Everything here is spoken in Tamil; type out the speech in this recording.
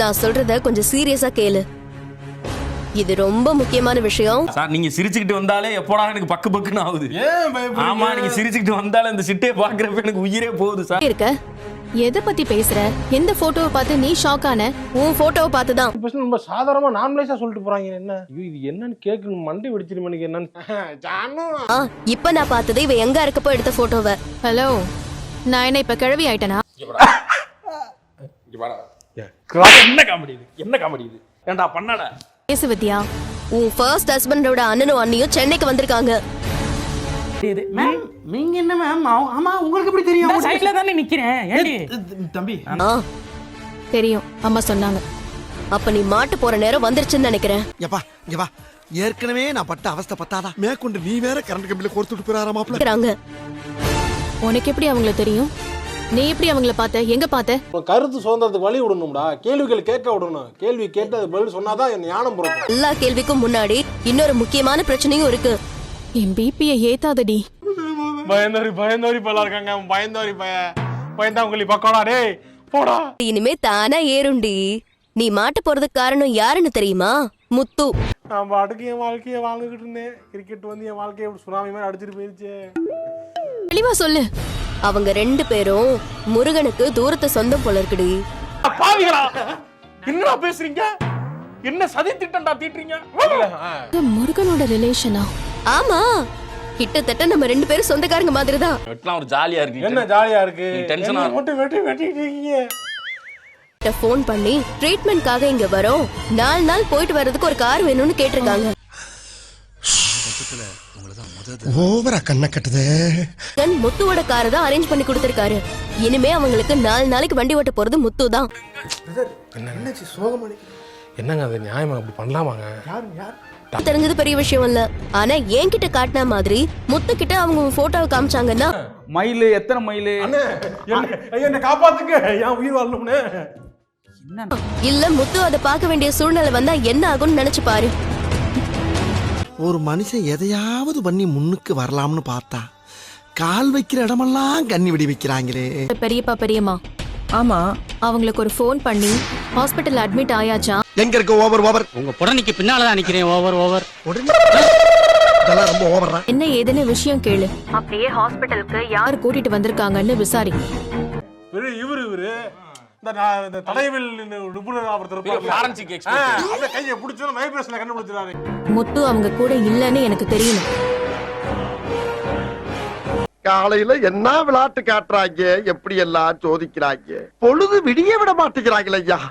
நான் சொல்றத கொஞ்சம் சீரியஸா கேளு. இது ரொம்ப முக்கியமான விஷயம். சார் நீங்க சிரிச்சுக்கிட்டு வந்தாலே எப்போடா எனக்கு பக்கு பக்குன்னு ஆகுது. ஏன் பயப்படுறீங்க? ஆமா நீங்க சிரிச்சுக்கிட்டு வந்தாலே இந்த சிட்டையை பாக்குறப்ப எனக்கு உயிரே போகுது சார். இருக்க. எதை பத்தி பேசுற? எந்த போட்டோவை பார்த்து நீ ஷாக் ஆன? உன் போட்டோவை பார்த்துதான். இப்ப ரொம்ப சாதாரணமா நார்மலைஸா சொல்லிட்டு போறாங்க என்ன? ஐயோ, இது என்னன்னு கேட்கணும் மண்டை வெடிச்சிருமே எனக்கு என்னன்னு. இப்ப நான் பார்த்தது இவ எங்க இருக்கப்போ எடுத்த போட்டோவை ஹலோ நான் என்ன இப்ப கிழவி ஆயிட்டனா? என்ன காமெடி இது? என்ன காமெடி இது? ஏன்டா பண்ணாடா பேசு வித்யா உன் ஃபர்ஸ்ட் ஹஸ்பண்டோட அண்ணனும் அண்ணியும் சென்னைக்கு வந்திருக்காங்க. மேம் நீங்க என்ன மேம் ஆமா உங்களுக்கு எப்படி தெரியும்? சைட்ல தானே நிக்கிறேன். ஏண்டி? தம்பி. தெரியும். அம்மா சொன்னாங்க. அப்ப நீ மாட்டு போற நேரம் வந்துருச்சுன்னு நினைக்கிறேன். எப்பா இங்க வா. ஏற்கனவே நான் பட்ட அவஸ்தை பத்தாதா? மேற்கொண்டு நீ வேற கரண்ட் கம்பியில கோர்த்துட்டு போயிடாரா மாப்பிள்ள உனக்கு எப்படி அவங்கள தெரியும்? நீ எப்படி அவங்கள பார்த்த? எங்க பார்த்த? உன் கருத்து சுதந்திரத்துக்கு வழி விடணும்டா. கேள்விகள் கேட்க விடணும். கேள்வி கேட்டு அது பதில் சொன்னாதான் என் ஞானம் பிறக்கும் எல்லா கேள்விக்கும் முன்னாடி இன்னொரு முக்கியமான பிரச்சனையும் இருக்கு. என் பிபியை ஏத்தாதடி. பயந்தோரி பயந்தோரி பயில இருக்காங்க. பயந்தோரி பய. பயந்தாங்குழி பக்கோடா டேய். போடா. இனிமே தானா ஏறுண்டி நீ மாட்டு போறதுக்கு காரணம் யாருன்னு தெரியுமா? முத்து. நான் பாட்டுக்கு என் வாழ்க்கையை வாழ்ந்துகிட்டு இருந்தேன். கிரிக்கெட் வந்து என் வாழ்க்கையை சுனாமி மாதிரி அடிச்சிட்டு போயிருச்சு. தெளிவா சொல்லு. அவங்க ரெண்டு பேரும் முருகனுக்கு தூரத்து சொந்தம் போல இருக்குடி. பாவிகளா! என்னடா பேசுறீங்க? என்ன சதி திட்டம்டா தீட்டுறீங்க? முருகனோட ரிலேஷனா ஆமா. கிட்டத்தட்ட நம்ம ரெண்டு பேரும் சொந்தக்காரங்க மாதிரி தான் வெட்டலாம் ஒரு ஜாலியா இருக்கு என்ன ஜாலியா இருக்கு? என்னை ஆ- மட்டும் வெட்டி வெட்டிட்டு இருக்கீங்க? ஃபோன் பண்ணி ட்ரீட்மெண்ட்காக இங்க வரோம். நாலு நாள் போயிட்டு வர்றதுக்கு ஒரு கார் வேணும்னு கேட்டிருக்காங்க. ஓவரா கண்ணை கட்டுதே. தென் முத்துவோட காரை தான் அரேஞ்ச் பண்ணி கொடுத்திருக்காரு. இனிமே அவங்களுக்கு நாலு நாளைக்கு வண்டி ஓட்ட போறது முத்து தான். என்னாச்சு? சோகமா என்னங்க அது நியாயமா? அப்படி பண்ணலாமாங்க? யாரு? யார்? தெரிஞ்சது பெரிய விஷயம் இல்ல. ஆனா என்கிட்ட காட்டின மாதிரி முத்து கிட்ட அவங்க போட்டோவை காமிச்சாங்கன்னா மயிலு எத்தனை மயிலு? அண்ணே என்ன ஐயா என்ன காப்பாத்துங்க. என் உயிர் வரணும்னு இல்ல முத்து அதை பார்க்க வேண்டிய சூழ்நிலை வந்தா என்ன ஆகும்னு நினைச்சு பாரு. ஒரு மனுஷன் எதையாவது பண்ணி முன்னுக்கு வரலாம்னு பார்த்தா கால் வைக்கிற இடமெல்லாம் கண்ணி விடி வைக்கிறாங்களே. பெரியப்பா பெரியம்மா. ஆமா. அவங்களுக்கு ஒரு ஃபோன் பண்ணி ஹாஸ்பிட்டல் அட்மிட் ஆயாச்சா? எங்க இருக்க ஓவர் ஓவர்? உங்க புடனைக்கு பின்னால தான் நிக்கிறேன் ஓவர் ஓவர். உடனே இதெல்லாம் ரொம்ப ஓவரா என்ன ஏதுன்னு விஷயம் கேளு. அப்படியே ஹாஸ்பிட்டலுக்கு யார் கூட்டிட்டு வந்திருக்காங்கன்னு விசாரி. இவரு இவரு. இந்த தடயவில் நிபுணர் ஒருத்தர் அந்த கையை பிடிச்சோம் வைப்ரேஷன்ல கண்டுபிடிச்சிடாரு முத்து அவங்க கூட இல்லைன்னு எனக்கு தெரியணும் காலையில என்ன விளையாட்டு காட்டுறாங்க எப்படி எல்லாம் சோதிக்கிறாங்க? பொழுது விடிய விட மாட்டேங்கிறாங்களே ஐயா.